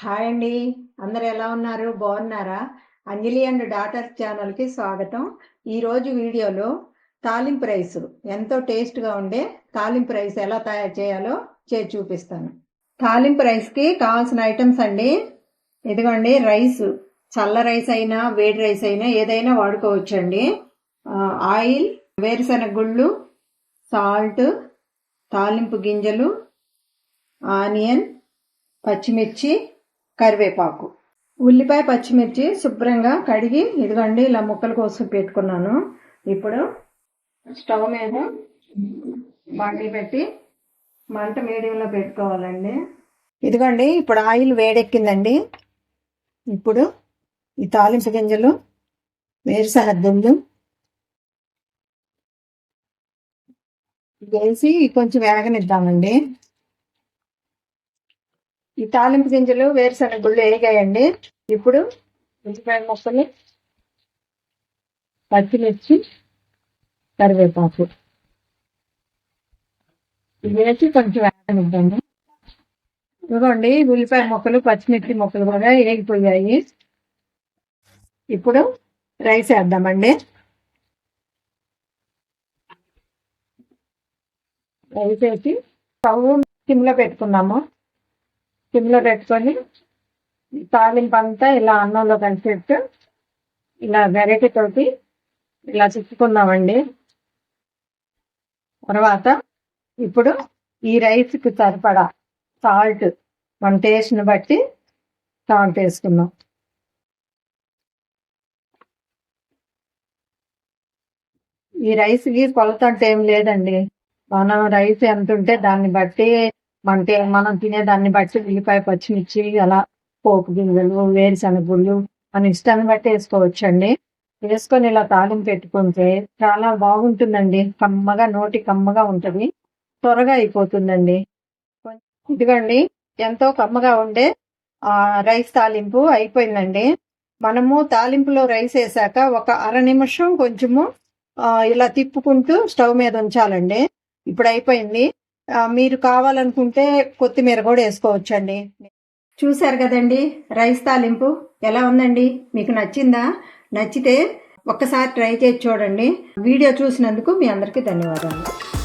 Hi అండి. అందరు ఎలా ఉన్నారు? బాగున్నారా? అంజలి అండ్ డాటర్ ఛానల్కి స్వాగతం. ఈరోజు వీడియోలో తాలింపు రైస్ ఎంతో టేస్ట్గా ఉండే తాలింపు రైస్ ఎలా తయారు చేయాలో చే చూపిస్తాను. తాలింపు రైస్కి కావాల్సిన ఐటమ్స్ అండి. ఇదిగోండి రైస్. చల్ల రైస్ అయినా వేడి రైస్ అయినా ఏదైనా వాడుకోవచ్చండి. ఆయిల్ వేరుశనగ గుళ్ళు సాల్ట్ తాలింపు గింజలు ఆనియన్ పచ్చిమిర్చి కరివేపాకు. ఉల్లిపాయ పచ్చిమిర్చి శుభ్రంగా కడిగి ఇదిగోండి ఇలా ముక్కలు కోసం పెట్టుకున్నాను. ఇప్పుడు స్టవ్ మీద బాటిల్ పెట్టి మంట మీడియంలో పెట్టుకోవాలండి. ఇదిగోండి ఇప్పుడు ఆయిల్ వేడెక్కిందండి. ఇప్పుడు ఈ తాలింపు గింజలు వేరుశనగ గుండు వేసి కొంచెం వేగనిద్దామండి. ఈ తాలింపు గింజలు వేరుశనగ గుళ్ళు వేగాయండి. ఇప్పుడు ఉల్లిపాయ ముక్కలు పచ్చిమిర్చి కరివేపాకు. ఇవి వేసి కొంచెం వేగనిద్దాము ఇదిగోండి ఉల్లిపాయ ముక్కలు పచ్చిమిర్చి ముక్కలు కూడా వేగిపోయాయి. ఇప్పుడు రైస్ వేద్దామండి. రైస్ వేసి స్టవ్ సిమ్లో పెట్టుకున్నాము. సిమ్లో పెట్టుకొని తాలింపంతా తాలింపు అంతా ఇలా అన్నంలో కలిసేట్టు ఇలా వెరైటీ తోటి ఇలా తిప్పుకుందామండి తర్వాత ఇప్పుడు ఈ రైస్కి సరిపడా సాల్ట్ మన టేస్ట్ని బట్టి సాల్ట్ వేసుకుందాం. ఈ రైస్కి కొలత అంటే ఏం లేదండి. మనం రైస్ ఎంత ఉంటే దాన్ని బట్టి మన మనం తినే దాన్ని బట్టి ఉల్లిపాయ పచ్చిమిర్చి అలా పోపు గింజలు వేరుశనగుళ్ళు మన ఇష్టాన్ని బట్టి వేసుకోవచ్చండి. వేసుకొని ఇలా తాలింపు పెట్టుకుంటే చాలా బాగుంటుందండి. కమ్మగా నోటి కమ్మగా ఉంటుంది. త్వరగా అయిపోతుందండి. ఇదిగోండి ఎంతో కమ్మగా ఉండే ఆ రైస్ తాలింపు అయిపోయిందండి. మనము తాలింపులో రైస్ వేసాక ఒక అర నిమిషం కొంచెము ఇలా తిప్పుకుంటూ స్టవ్ మీద ఉంచాలండి. ఇప్పుడు అయిపోయింది. మీరు కావాలనుకుంటే కొత్తిమీర కూడా వేసుకోవచ్చండి. చూశారు కదండి రైస్ తాలింపు ఎలా ఉందండి? మీకు నచ్చిందా? నచ్చితే ఒక్కసారి ట్రై చేసి చూడండి. వీడియో చూసినందుకు మీ అందరికీ ధన్యవాదాలు.